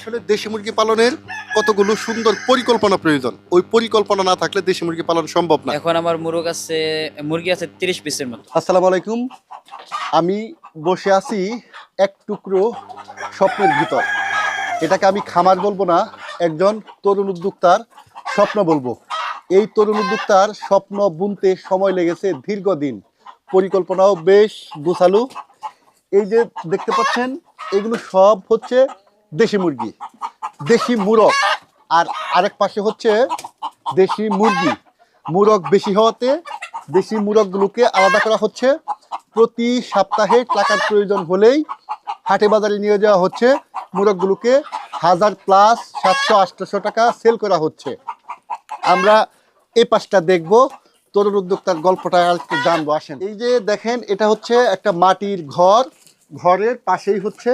আসলে দেশি মুরগি পালনের কতগুলো সুন্দর পরিকল্পনা প্রয়োজন? ওই পরিকল্পনা না থাকলে দেশি মুরগি পালন সম্ভব না। এখন আমার মুরগ আছে মুরগি আছে তিরিশ পিসের মতো। আসসালামু আলাইকুম। আমি বসে আছি এক টুকরো স্বপ্নের ভিতর। এটাকে আমি খামার বলব না একজন তরুণ উদ্যোক্তার স্বপ্ন বলব। এই তরুণ উদ্যোক্তার স্বপ্ন বুনতে সময় লেগেছে দীর্ঘদিন। পরিকল্পনাও বেশ গোছালু। এই যে দেখতে পাচ্ছেন এগুলো সব হচ্ছে দেশি মুরগি, দেশি মুরগ। আর আরেক পাশে হচ্ছে দেশি মুরগি। মুরগ বেশি হওয়াতে দেশি মুরগগুলোকে আলাদা করা হচ্ছে। প্রতি সপ্তাহে টাকার প্রয়োজন হলেই হাটে বাজারে নিয়ে যাওয়া হচ্ছে। মুরগগুলোকে হাজার প্লাস সাতশো আটশোশো টাকা সেল করা হচ্ছে। আমরা এই পাশটা দেখব। তরুণ উদ্যোক্তার গল্পটা একটু জানব। আসেন। এই যে দেখেন, এটা হচ্ছে একটা মাটির ঘর। ঘরের পাশেই হচ্ছে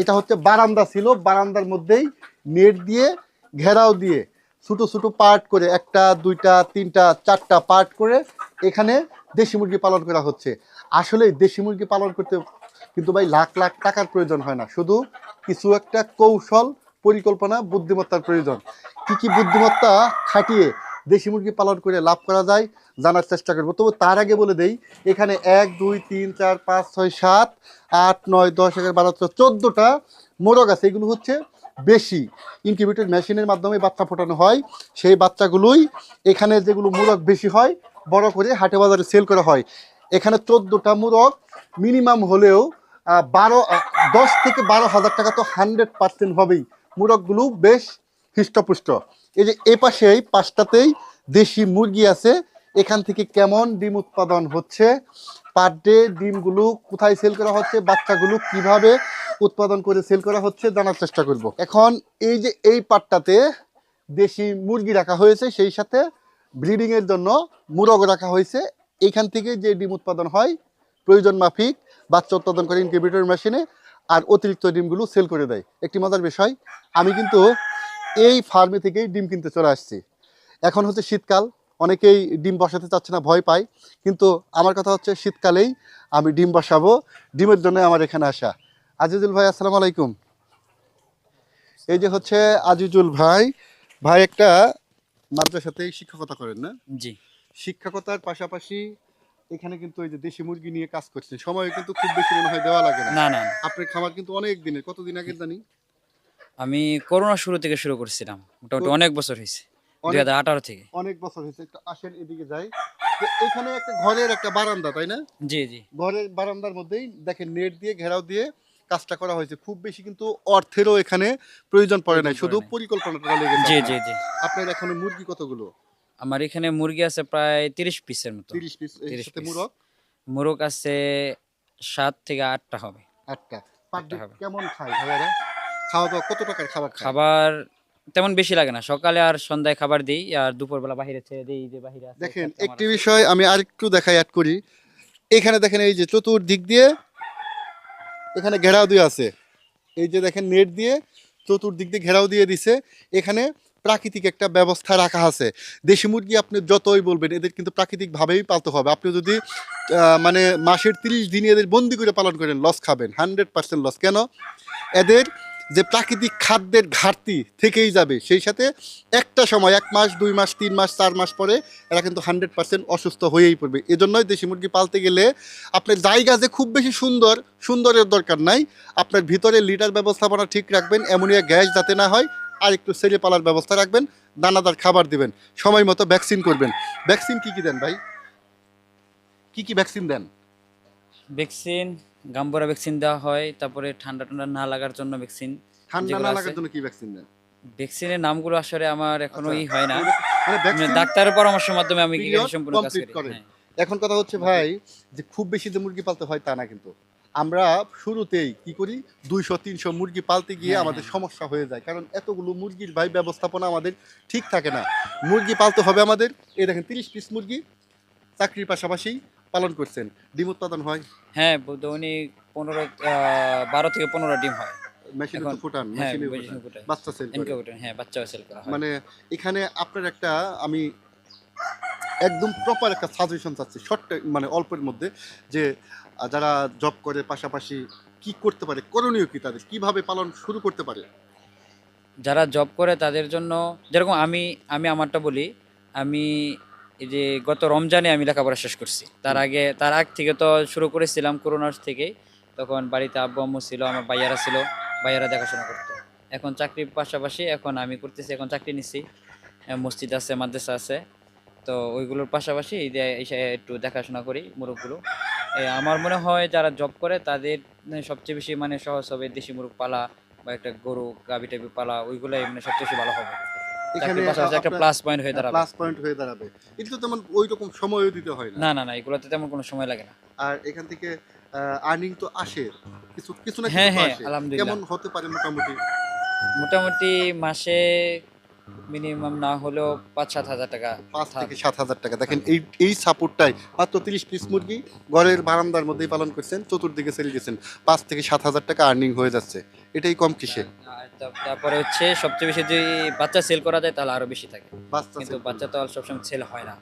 এটা হচ্ছে বারান্দা ছিল, বারান্দার মধ্যেই নেট দিয়ে, ঘেরাও দিয়ে ছোটো ছোটো পার্ট করে, একটা, দুইটা, তিনটা, চারটা পার্ট করে এখানে দেশি মুরগি পালন করা হচ্ছে। আসলে দেশি মুরগি পালন করতে কিন্তু ভাই লাখ লাখ টাকার প্রয়োজন হয় না। শুধু কিছু একটা কৌশল, পরিকল্পনা, বুদ্ধিমত্তার প্রয়োজন। কি কি বুদ্ধিমত্তা খাটিয়ে দেশি মুরগি পালন করে লাভ করা যায়, জানার চেষ্টা করব। তবু তার আগে বলে দেই, এখানে এক, দুই, তিন, চার, পাঁচ, ছয়, সাত, আট, নয়, দশ, এগারো, বারো চোদ্দোটা মোরগ আছে। এগুলো হচ্ছে বেশি। ইনকিউবেটর মেশিনের মাধ্যমে বাচ্চা ফোটানো হয়। সেই বাচ্চাগুলোই এখানে যেগুলো মোরগ বেশি হয়, বড় করে হাটে বাজারে সেল করা হয়। এখানে চোদ্দোটা মোরগ মিনিমাম হলেও বারো দশ থেকে বারো হাজার টাকা তো হান্ড্রেড পার্সেন্ট হবেই। মোরগগুলো বেশ হৃষ্টপুষ্ট। এই যে এ পাশেই পাঁচটাতেই দেশি মুরগি আছে। এখান থেকে কেমন ডিম উৎপাদন হচ্ছে? পার ডে ডিমগুলো কোথায় সেল করা হচ্ছে? বাচ্চাগুলো কীভাবে উৎপাদন করে সেল করা হচ্ছে জানার চেষ্টা করব। এখন এই যে এই পাটটাতে দেশি মুরগি রাখা হয়েছে, সেই সাথে ব্রিডিং এর জন্য মুরগ রাখা হয়েছে। এইখান থেকে যে ডিম উৎপাদন হয়, প্রয়োজন মাফিক, বাচ্চা উৎপাদন করে ইনকিউবেটর মেশিনে আর অতিরিক্ত ডিমগুলো সেল করে দেয়। একটি মজার বিষয়, আমি কিন্তু এই ফার্মে থেকেই ডিম কিনতে চলে আসছি। এখন হচ্ছে শীতকাল অনেকেই ডিম বসাতে চাচ্ছে না ভয় পায়। কিন্তু আমার কথা হচ্ছে শীতকালেই আমি ডিম বসাবো ডিমের জন্য আমার এখানে আসা। আজিজুল ভাই আসসালামু আলাইকুম। এই যে হচ্ছে আজিজুল ভাই ভাই একটা মাদ্রাসাতেই শিক্ষকতা করেন না? জি। শিক্ষকতার পাশাপাশি এখানে কিন্তু এই যে দেশি মুরগি নিয়ে কাজ করছেন। সময় কিন্তু খুব বেশি মনে হয় দেওয়া লাগে না না। আপনার খামার কিন্তু অনেক দিনের কতদিন আগের জানি? আমি করোনা শুরু থেকে শুরু করেছিলাম। মোটামুটি অনেক বছর হয়েছে দুই হাজার আঠারো থেকে। অনেক বছর হয়েছে একটু আসেন এদিকে যাই। এখানে একটা ঘরের একটা বারান্দা তাই না? জি জি। ঘরের বারান্দার মধ্যেই দেখেন নেট দিয়ে ঘেরাও দিয়ে কাজটা করা হয়েছে। খুব বেশি কিন্তু অর্থেরও এখানে প্রয়োজন পড়ে নাই শুধু পরিকল্পনাটা লেগেছে জি জি জি। আপনার এখানে মুরগি কতগুলো? আমার এখানে মুরগি আছে প্রায় তিরিশ পিসের মতো। তিরিশ পিস এর সাথে মুরগ? মুরগ আছে সাত থেকে আটটা হবে। আটটা। কেমন খায় ভাইয়ারা? খাওয়া দাওয়া কত টাকার খাবার খাবার তেমন বেশি লাগে না। সকালে আর সন্ধ্যায় খাবার দিই আর দুপুরবেলা বাহিরে ছেড়ে দিই এই যে বাহিরে আছে দেখেন একটা আমার একটি আছে। বিষয় আমি আরেকটু দেখাই অ্যাড করি। এখানে দেখেন এই যে চতুর্দিক দিয়ে এখানে ঘেরাও দিয়ে আছে। এই যে দেখেন নেট দিয়ে চতুর্দিক দিয়ে ঘেরাও দিয়ে দিছে। এখানে প্রাকৃতিক একটা ব্যবস্থা রাখা আছে। দেশি মুরগি আপনি যতই বলবেন এদের কিন্তু প্রাকৃতিকভাবেই পালতে হবে। আপনি যদি আহ, মানে মাসের তিরিশ দিনে এদের বন্দি করে পালন করেন লস খাবেন হান্ড্রেড পার্সেন্ট লস কেন? এদের যে প্রাকৃতিক খাদ্যের ঘাটতি থেকেই যাবে, সেই সাথে একটা সময়, এক মাস, দুই মাস, তিন মাস, চার মাস পরে এরা কিন্তু হান্ড্রেড পার্সেন্ট অসুস্থ হয়েই পড়বে। এজন্যই দেশি মুরগি পালতে গেলে আপনার জায়গা যে খুব বেশি সুন্দর, সুন্দরের দরকার নাই। আপনার ভিতরে লিটার ব্যবস্থাপনা ঠিক রাখবেন, অ্যামোনিয়া গ্যাস যাতে না হয়, আর একটু সেরে পালার ব্যবস্থা রাখবেন, দানাদার খাবার দিবেন, সময় মতো ভ্যাকসিন করবেন। ভ্যাকসিন কি কি দেন ভাই? কি কি ভ্যাকসিন দেন? ভ্যাকসিন গাম্বরা ভ্যাকসিন দেওয়া হয় তারপরে ঠান্ডা ঠান্ডা না লাগার জন্য ভ্যাকসিন ঠান্ডা না লাগার জন্য কি ভ্যাকসিন দেন? ভ্যাকসিনের নামগুলো আসলে আমার এখনও আচ্ছা, ই হয় না। মানে মানে ডাক্তারের পরামর্শের মাধ্যমে আমি কৃষি সম্পূর্ণ কাজ করি হ্যাঁ। এখন কথা হচ্ছে ভাই যে খুব বেশি যে মুরগি পালতে হয় তা না কিন্তু। আমরা শুরুতেই কি করি দুইশো তিনশো মুরগি পালতে গিয়ে হ্যাঁ, আমাদের হ্যাঁ। সমস্যা হয়ে যায়। কারণ এতগুলো মুরগির ভাই ব্যবস্থাপনা আমাদের ঠিক থাকে না। মুরগি পালতে হবে আমাদের এই দেখেন তিরিশ পিস মুরগি চাকরির পাশাপাশি পালন করছেন? ডিম উৎপাদন হয়? হ্যাঁ দৈনিক পনেরো বারো থেকে পনেরো ডিম হয়। মেশিনে ফুটান হ্যাঁ মেশিনে বাচ্চা সেল ইনকিউবেটর হ্যাঁ বাচ্চাও সেল করা হয়। মানে এখানে আপনার একটা আমি একদম প্রপার একটা সাজেশন চাচ্ছি শর্ট মানে অল্পের মধ্যে যে যারা জব করে পাশাপাশি কি করতে পারে করণীয় কি তাদের? কীভাবে পালন শুরু করতে পারে? যারা জব করে তাদের জন্য যেরকম আমি আমি আমারটা বলি আমি এই যে গত রমজানে আমি লেখাপড়া শেষ করছি। তার আগে তার আগ থেকে তো শুরু করেছিলাম করোনার থেকেই। তখন বাড়িতে আব্বু আম্মু ছিল আমার ভাইয়ারা ছিল ভাইয়ারা দেখাশোনা করতো। এখন চাকরির পাশাপাশি এখন আমি করতেছি এখন চাকরি নিচ্ছি আহ, মসজিদ আছে মাদ্রাসা আছে। তো ওইগুলোর পাশাপাশি এই যে এসে একটু দেখাশোনা করি মুরগগুলো আমার মনে হয় যারা জব করে তাদের সবচেয়ে বেশি মানে সহজ হবে দেশি মুরগ পালা বা একটা গরু গাভি টাইপের পালা ওইগুলোই মানে সবচেয়ে বেশি ভালো হবে। চাকরির একটা প্লাস পয়েন্ট হয়ে দাঁড়াবে। প্লাস পয়েন্ট হয়ে দাঁড়াবে। কিন্তু তেমন ওই রকম সময়ও দিতে হয় না। না না না এগুলোতে তেমন কোনো সময় লাগে না। আর এখান থেকে আর্নিং তো আসে। কিছু কিছু না হ্যাঁ হ্যাঁ আলহামদুলিল্লাহ। কেমন হতে পারে মোটামুটি? মোটামুটি মাসে মিনিমাম না হলেও পাঁচ সাত হাজার টাকা পাঁচ থেকে। সাত হাজার টাকা। দেখেন এই এই সাপোর্টটাই মাত্র তিরিশ পিস মুরগি ঘরের বারান্দার মধ্যেই পালন করছেন চতুর্দিকে সেল দিয়েছেন পাঁচ থেকে সাত হাজার টাকা আর্নিং হয়ে যাচ্ছে। এটাই কম কিসে? তা- তারপরে হচ্ছে সবচেয়ে বেশি যদি বাচ্চা সেল করা যায় তাহলে আরও বেশি থাকে। কিন্তু বাচ্চা তো আর সবসময় সেল হয় না।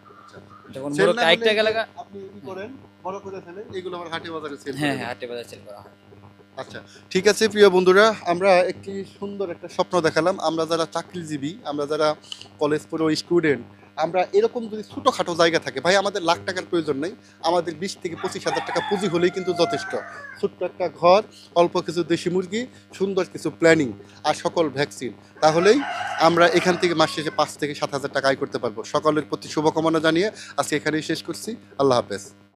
যখন বড় হলে গেলে আপনি কি করেন? বড় করে ফেলেন এগুলো আমার হাটে বাজারে সেল হ্যাঁ হ্যাঁ হাটে বাজারে সেল করা হয়। আচ্ছা ঠিক আছে প্রিয় বন্ধুরা আমরা একটি সুন্দর একটা স্বপ্ন দেখালাম। আমরা যারা চাকরিজীবী আমরা যারা কলেজ পড়ো স্টুডেন্ট আমরা এরকম যদি ছোটোখাটো জায়গা থাকে, ভাই, আমাদের লাখ টাকার প্রয়োজন নেই, আমাদের বিশ থেকে পঁচিশ হাজার টাকা পুঁজি হলেই কিন্তু যথেষ্ট। ছোট্ট একটা ঘর, অল্প কিছু দেশি মুরগি, সুন্দর কিছু প্ল্যানিং আর সকল ভ্যাকসিন তাহলেই আমরা এখান থেকে মাস শেষে পাঁচ থেকে সাত হাজার টাকা আয় করতে পারব। সকলের প্রতি শুভকামনা জানিয়ে আজকে এখানেই শেষ করছি। আল্লাহ হাফেজ।